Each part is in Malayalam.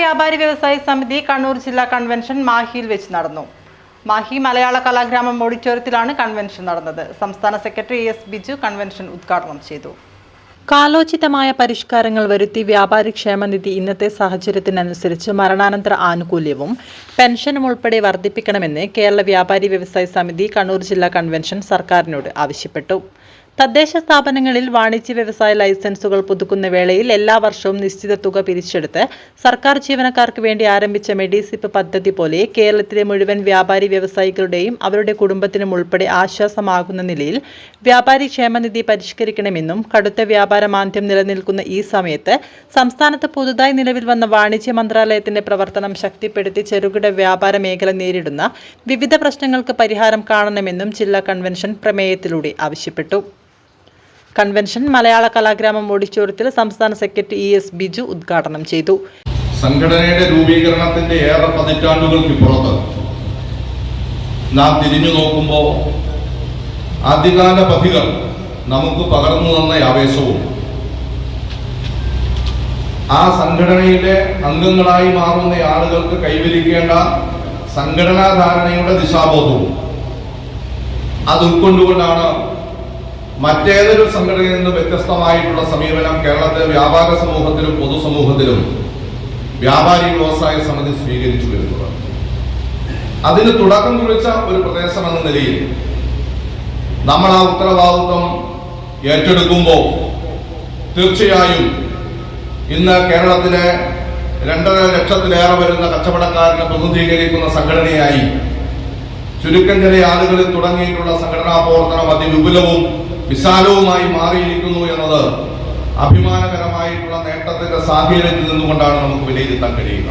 വ്യാപാരി വ്യവസായ സമിതി കണ്ണൂർ ജില്ലാ കൺവെൻഷൻ മാഹിയിൽ വെച്ച് നടന്നു. മാഹി മലയാള കലാഗ്രാമം ഓഡിറ്റോറിയത്തിലാണ് കൺവെൻഷൻ നടന്നത്. സംസ്ഥാന സെക്രട്ടറി എസ് ബിജു കൺവെൻഷൻ ഉദ്ഘാടനം ചെയ്തു. കാലോചിതമായ പരിഷ്കാരങ്ങൾ വരുത്തി വ്യാപാരി ക്ഷേമനിധി ഇന്നത്തെ സാഹചര്യത്തിനനുസരിച്ച് മരണാനന്തര ആനുകൂല്യവും പെൻഷനും ഉൾപ്പെടെ വർദ്ധിപ്പിക്കണമെന്ന് കേരള വ്യാപാരി വ്യവസായ സമിതി കണ്ണൂർ ജില്ലാ കൺവെൻഷൻ സർക്കാരിനോട് ആവശ്യപ്പെട്ടു. തദ്ദേശ സ്ഥാപനങ്ങളിൽ വാണിജ്യ വ്യവസായ ലൈസൻസുകൾ പുതുക്കുന്ന വേളയിൽ എല്ലാ വർഷവും നിശ്ചിത തുക പിരിച്ചെടുത്ത് സർക്കാർ ജീവനക്കാർക്ക് വേണ്ടി ആരംഭിച്ച മെഡിസിപ്പ് പദ്ധതി പോലെ കേരളത്തിലെ മുഴുവൻ വ്യാപാരി വ്യവസായികളുടെയും അവരുടെ കുടുംബത്തിനും ഉൾപ്പെടെ ആശ്വാസമാകുന്ന നിലയിൽ വ്യാപാരി ക്ഷേമനിധി പരിഷ്കരിക്കണമെന്നും കടുത്ത വ്യാപാര മാന്ദ്യം നിലനിൽക്കുന്ന ഈ സമയത്ത് സംസ്ഥാനത്ത് പുതുതായി നിലവിൽ വന്ന വാണിജ്യ മന്ത്രാലയത്തിന്റെ പ്രവർത്തനം ശക്തിപ്പെടുത്തി ചെറുകിട വ്യാപാര മേഖല നേരിടുന്ന വിവിധ പ്രശ്നങ്ങൾക്ക് പരിഹാരം കാണണമെന്നും ജില്ലാ കൺവെൻഷൻ പ്രമേയത്തിലൂടെ ആവശ്യപ്പെട്ടു. കൺവെൻഷൻ മലയാള കലാഗ്രാമം ഓഡിറ്റോറിയത്തിൽ സംസ്ഥാന സെക്രട്ടറി ഇ എസ് ബിജു ഉദ്ഘാടനം ചെയ്തു. സംഘടനയുടെ രൂപീകരണത്തിന്റെ ഏറെ പതിറ്റാണ്ടുകൾക്ക് പുറത്ത് നാം തിരിഞ്ഞു നോക്കുമ്പോൾ ആദ്യകാല പഥികൾ നമുക്ക് പകർന്നു തന്ന ആവേശവും ആ സംഘടനയിലെ അംഗങ്ങളായി മാറുന്ന ആളുകൾക്ക് കൈവരിക്കേണ്ട സംഘടനാ ധാരണയുടെ ദിശാബോധവും അത് ഉൾക്കൊണ്ടുകൊണ്ടാണ് മറ്റേതൊരു സംഘടനയിൽ നിന്ന് വ്യത്യസ്തമായിട്ടുള്ള സമീപനം കേരളത്തിലെ വ്യാപാര സമൂഹത്തിലും പൊതുസമൂഹത്തിലും വ്യാപാരി വ്യവസായ സമിതി സ്വീകരിച്ചു വരുന്നത്. അതിന് തുടക്കം കുറിച്ച ഒരു പ്രദേശം എന്ന നിലയിൽ നമ്മൾ ആ ഉത്തരവാദിത്വം ഏറ്റെടുക്കുമ്പോൾ തീർച്ചയായും ഇന്ന് കേരളത്തിലെ രണ്ടര ലക്ഷത്തിലേറെ വരുന്ന കച്ചവടക്കാരനെ പ്രതിനിധീകരിക്കുന്ന സംഘടനയായി ചുരുക്കം ചില ആളുകളിൽ തുടങ്ങിയിട്ടുള്ള സംഘടനാ പ്രവർത്തനം അതിവിപുലവും വിശാലവുമായി മാറിയിരിക്കുന്നു എന്നത് അഭിമാനകരമായിട്ടുള്ള നേട്ടത്തിന്റെ സാഹചര്യത്തിൽ നിന്നുകൊണ്ടാണ് നമുക്ക് വിലയിരുത്താൻ കഴിയുക.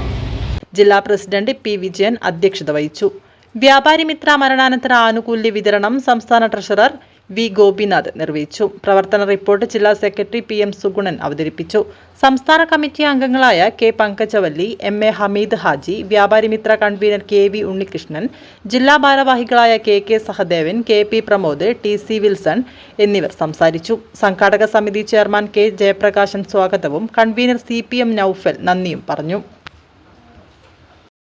ജില്ലാ പ്രസിഡന്റ് പി വിജയൻ അധ്യക്ഷത വഹിച്ചു. വ്യാപാരി മിത്ര മരണാനന്തര ആനുകൂല്യ വിതരണം സംസ്ഥാന ട്രഷറർ വി ഗോപിനാഥ് നിർവഹിച്ചു. പ്രവർത്തന റിപ്പോർട്ട് ജില്ലാ സെക്രട്ടറി പി എം സുഗുണൻ അവതരിപ്പിച്ചു. സംസ്ഥാന കമ്മിറ്റി അംഗങ്ങളായ K Pankajavalli M A Hameed Haji വ്യാപാരി മിത്ര കൺവീനർ കെ വി ഉണ്ണികൃഷ്ണൻ ജില്ലാ ഭാരവാഹികളായ K K Sahadevan K P Pramod T C Wilson എന്നിവർ സംസാരിച്ചു. സംഘാടക സമിതി ചെയർമാൻ കെ ജയപ്രകാശൻ സ്വാഗതവും convener C P M Noufal നന്ദിയും പറഞ്ഞു.